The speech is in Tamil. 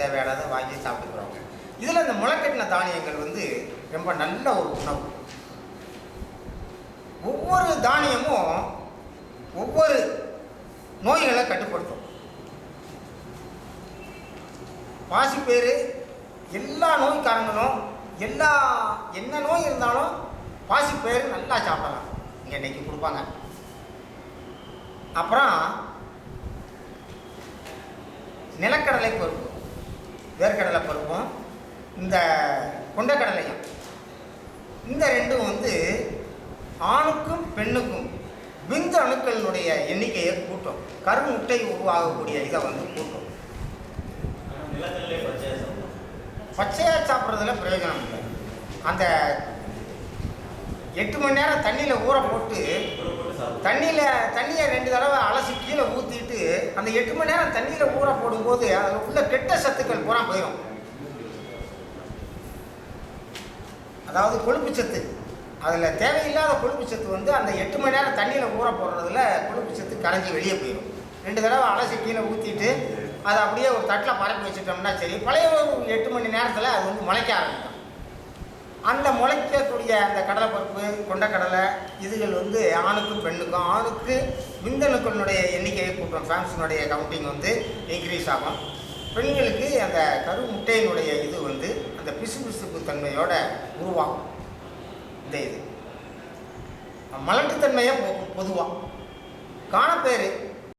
தேவையானதை வாங்கி சாப்பிட்டுக்கிறோம் இதில் இந்த முளைக்கட்டின தானியங்கள் வந்து ரொம்ப நல்ல ஒரு உணவு. ஒவ்வொரு தானியமும் ஒவ்வொரு நோய்களை கட்டுப்படுத்தும். பாசிப்பயிறு எல்லா நோய்க்காரங்களும் எல்லா என்ன நோய் இருந்தாலும் பாசிப்பயிறு நல்லா சாப்பிடலாம். இங்கே இன்னைக்கு கொடுப்பாங்க. அப்புறம் நிலக்கடலை பருப்பு. வேர்க்கடலை பருப்பும் இந்த கொண்டக்கடலையும். இந்த ரெண்டும் வந்து ஆணுக்கும் பெண்ணுக்கும் விந்து அணுக்களினுடைய எண்ணிக்கையை கூட்டும். கருமுட்டை உருவாகக்கூடிய இதை வந்து கூட்டும். பச்சையாக சாப்பிட்றதுல பிரயோஜனம் இல்லை. அந்த எட்டு மணி நேரம் தண்ணியில் ஊற போட்டு தண்ணியில் தண்ணியை ரெண்டு தடவை அலசி கீழே ஊற்றிட்டு அந்த எட்டு மணி நேரம் தண்ணியில் ஊற போடும்போது அதில் உள்ள கெட்ட சத்துக்கள் பூரா போயிடும் அதாவது கொழுப்பு சத்து. அதில் தேவையில்லாத கொழுப்பு சத்து வந்து அந்த எட்டு மணி நேரம் தண்ணியில் ஊற போடுறதுல கொழுப்பு சத்து கரைஞ்சி வெளியே போயிடும் ரெண்டு தடவை அலசி கீழே ஊற்றிட்டு அதை அப்படியே ஒரு தட்டில் பரப்பி வச்சுட்டோம்னா சரி. பழைய ஒரு எட்டு மணி நேரத்தில் அது வந்து முளைக்க ஆரம்பிக்கும். அந்த முளைக்கக்கூடிய அந்த கடலைப்பருப்பு கொண்டக்கடலை இதுகள் வந்து ஆணுக்கும் பெண்ணுக்கும் ஆணுக்கு விந்தணுக்களினுடைய எண்ணிக்கையை கூட்டம் ஃபேன்ஸினுடைய கவுண்டிங் வந்து இன்க்ரீஸ் ஆகும். பெண்களுக்கு அந்த கரு முட்டையினுடைய இது வந்து அந்த பிசு பிசுப்பு தன்மையோட உருவாகும். இந்த இது. மலட்டுத்தன்மையை பொதுவாக காணப்பேர்